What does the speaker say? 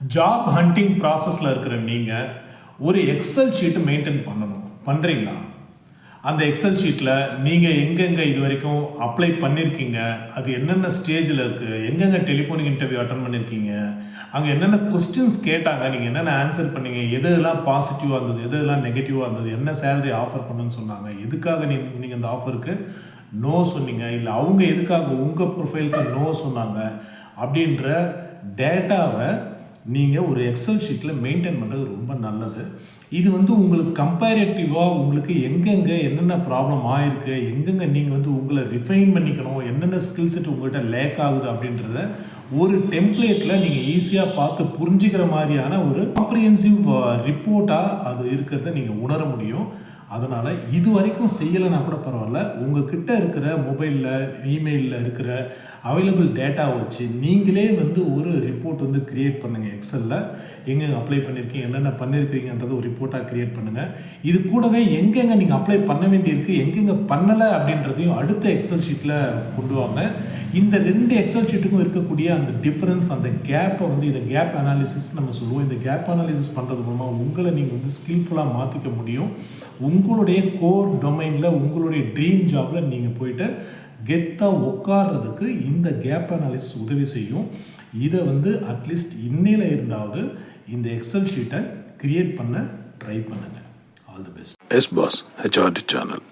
Job hunting ப்ராசஸில் இருக்கிற நீங்கள் ஒரு எக்ஸல் ஷீட்டு மெயின்டைன் பண்ணணும். பண்ணுறீங்களா அந்த எக்ஸல் ஷீட்டில் நீங்கள் எங்கெங்கே இது வரைக்கும் அப்ளை பண்ணியிருக்கீங்க அது என்னென்ன ஸ்டேஜில் இருக்குது எங்கெங்கே டெலிஃபோனிக் இன்டர்வியூ அட்டன் பண்ணியிருக்கீங்க அங்கே என்னென்ன கொஸ்டின்ஸ் கேட்டாங்க? நீங்கள் என்னென்ன ஆன்சர் பண்ணீங்க? எது எல்லாம் பாசிட்டிவாக இருந்தது? எது எதெல்லாம் நெகட்டிவாக இருந்தது? என்ன சேலரி ஆஃபர் பண்ணுன்னு சொன்னாங்க? எதுக்காக நீங்கள் நீங்கள் அந்த ஆஃபருக்கு நோ சொன்னீங்க? இல்லை அவங்க எதுக்காக உங்கள் ப்ரொஃபைலுக்கு நோ சொன்னாங்க? அப்படின்ற டேட்டாவை நீங்கள் ஒரு எக்ஸல் ஷீட்டில் மெயின்டைன் பண்ணுறது ரொம்ப நல்லது. இது வந்து உங்களுக்கு கம்பேரேட்டிவாக உங்களுக்கு எங்கெங்கே என்னென்ன ப்ராப்ளம் ஆயிருக்கு எங்கெங்கே நீங்கள் வந்து உங்களை ரிஃபைன் பண்ணிக்கணும் என்னென்ன ஸ்கில் செட் உங்கள்கிட்ட லேக் ஆகுது அப்படின்றத ஒரு டெம்ப்ளேட்டில் நீங்கள் ஈஸியாக பார்த்து புரிஞ்சுக்கிற மாதிரியான ஒரு காம்ப்ரிஹென்சிவ் ரிப்போர்ட்டாக அது இருக்கிறத நீங்கள் உணர முடியும். அதனால் இது வரைக்கும் செய்யலைன்னா கூட பரவாயில்ல. உங்ககிட்ட இருக்கிற மொபைலில் இமெயிலில் இருக்கிற அவைலபிள் டேட்டாவை வச்சு நீங்களே வந்து ஒரு ரிப்போர்ட் வந்து கிரியேட் பண்ணுங்கள் எக்ஸலில் எங்கெங்கே அப்ளை பண்ணியிருக்கீங்க என்னென்ன பண்ணியிருக்கீங்கன்றது ஒரு ரிப்போர்ட்டாக க்ரியேட் பண்ணுங்கள் இது கூடவே எங்கெங்கே நீங்கள் அப்ளை பண்ண வேண்டியிருக்கு எங்கெங்கே பண்ணலை அப்படின்றதையும் அடுத்த எக்ஸல் ஷீட்டில் கொண்டு வாங்க. இந்த ரெண்டு எக்ஸல் ஷீட்டுக்கும் இருக்கக்கூடிய அந்த டிஃப்ரென்ஸ் அந்த கேப்பை வந்து இதை கேப் அனாலிசிஸ் நம்ம சொல்லுவோம். இந்த கேப் அனாலிசிஸ் பண்ணுறது மூலமாக உங்களை நீங்கள் வந்து ஸ்கில்ஃபுல்லாக மாற்றிக்க முடியும். உங்களுடைய கோர் டொமைனில் உங்களுடைய ட்ரீம் ஜாபில் நீங்கள் போயிட்டு கெத்தாக உட்கார்றதுக்கு இந்த கேப் அனாலிசிஸ் உதவி செய்யும். இதை வந்து அட்லீஸ்ட் இன்னையில் இருந்தாவது இந்த எக்ஸல் ஷீட்டை கிரியேட் பண்ண ட்ரை பண்ணுங்கள் all the best yes boss HRT channel